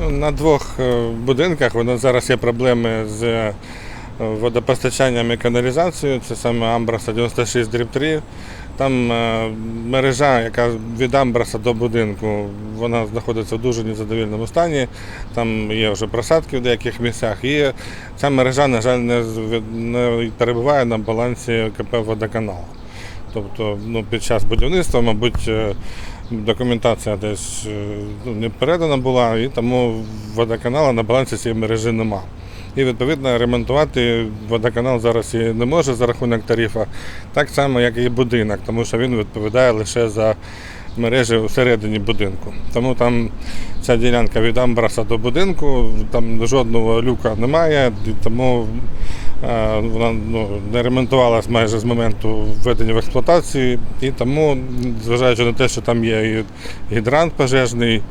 Ну, На двох е, будинках зараз є проблеми з е, водопостачанням і каналізацією. Це саме Амбраса 96 дріб 3. Там е, мережа, яка від Амбраса до будинку, вона знаходиться в дуже незадовільному стані. Там є вже просадки в деяких місцях. І ця мережа, на жаль, не перебуває на балансі КП водоканалу. Тобто ну, під час будівництва, мабуть, е, документація десь е, ну, не передана була, і тому водоканалу на балансі цієї мережі нема. І відповідно ремонтувати водоканал зараз і не може за рахунок тарифа, так само, як і будинок, тому що він відповідає лише за мережі всередині будинку. Тому там ця ділянка від Амбраса до будинку, там жодного люка немає, тому вона ну, не ремонтувалась майже з моменту введення в експлуатацію. І тому, зважаючи на те, що там є і гідрант пожежний,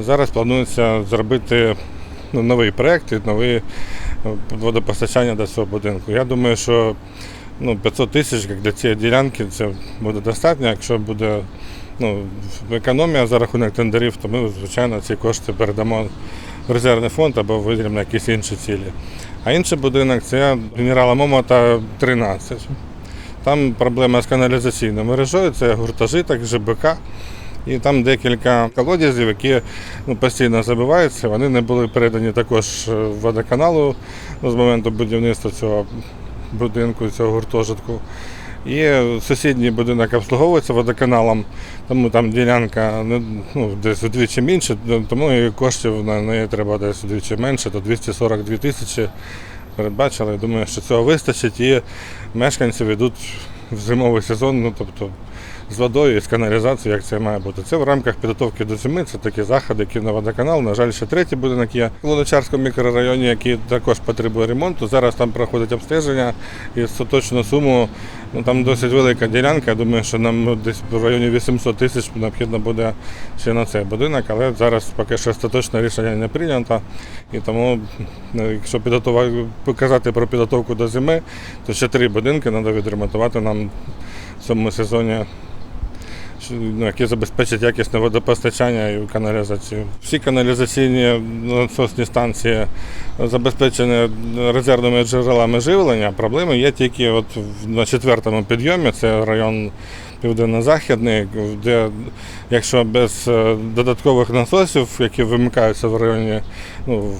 зараз планується зробити ну, новий проєкт і нове е, водопостачання до цього будинку. Я думаю, що ну, 500 тисяч як для цієї ділянки це буде достатньо. Якщо буде ну, економія за рахунок тендерів, то ми, звичайно, ці кошти передамо в резервний фонд або виділимо на якісь інші цілі. А інший будинок це генерала Момота 13. Там проблема з каналізаційною мережою, це гуртожиток, ЖБК. І там декілька колодязів, які ну, постійно забиваються. Вони не були передані також е, водоканалу ну, з моменту будівництва цього будинку, цього гуртожитку. І сусідній будинок обслуговується водоканалом, тому там ділянка ну, ну, десь вдвічі менше, тому і коштів на неї треба десь вдвічі менше, то 242 тисячі передбачили. Думаю, що цього вистачить і мешканці йдуть в зимовий сезон, ну тобто з водою і з каналізацією, як це має бути. Це в рамках підготовки до зими, це такі заходи, які на водоканал. На жаль, ще третій будинок є в Луначарському мікрорайоні, який також потребує ремонту. Зараз там проходить обстеження і остаточну суму, ну там досить велика ділянка. Думаю, що нам десь в районі 800 тисяч необхідно буде ще на цей будинок, але зараз поки що остаточне рішення не прийнято. І тому, ну, якщо показати про підготовку до зими, то ще три будинки треба відремонтувати нам в цьому сезоні ну, які забезпечать якісне водопостачання і каналізацію. Всі каналізаційні насосні станції забезпечені резервними джерелами живлення. Проблеми є тільки от на четвертому підйомі, це район південно-західний, де якщо без е, додаткових насосів, які вимикаються в районі, ну,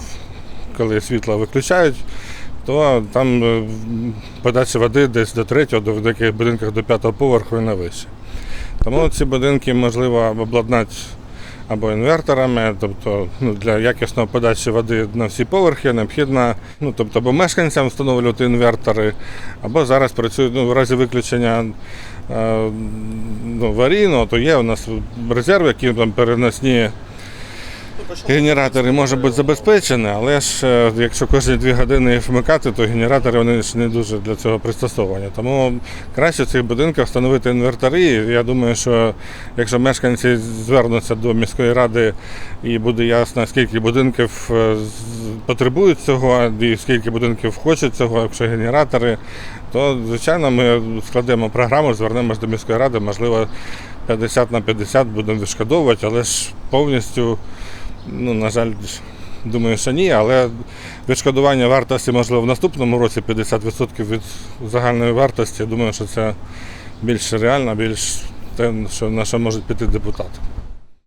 коли світло виключають, то там е, подача води десь до третього, до деяких будинках до п'ятого поверху і на вище. Тому ці будинки можливо обладнати або інверторами, тобто ну, для якісної подачі води на всі поверхи необхідно, ну, тобто, або мешканцям встановлювати інвертори, або зараз працюють ну, в разі виключення е, ну, аварійного, то є у нас резерви, які там переносні генератори можуть бути забезпечені, але ж е, якщо кожні дві години їх вмикати, то генератори вони ж не дуже для цього пристосовані. Тому краще в цих будинках встановити інвертори. Я думаю, що якщо мешканці звернуться до міської ради і буде ясно, скільки будинків е, потребують цього, і скільки будинків хочуть цього, якщо генератори, то звичайно ми складемо програму, звернемось до міської ради, можливо, 50 на 50 будемо відшкодовувати, але ж повністю. Ну, на жаль, думаю, що ні, але відшкодування вартості, можливо, в наступному році 50% від загальної вартості. Думаю, що це більш реально, більш те, на що можуть піти депутати.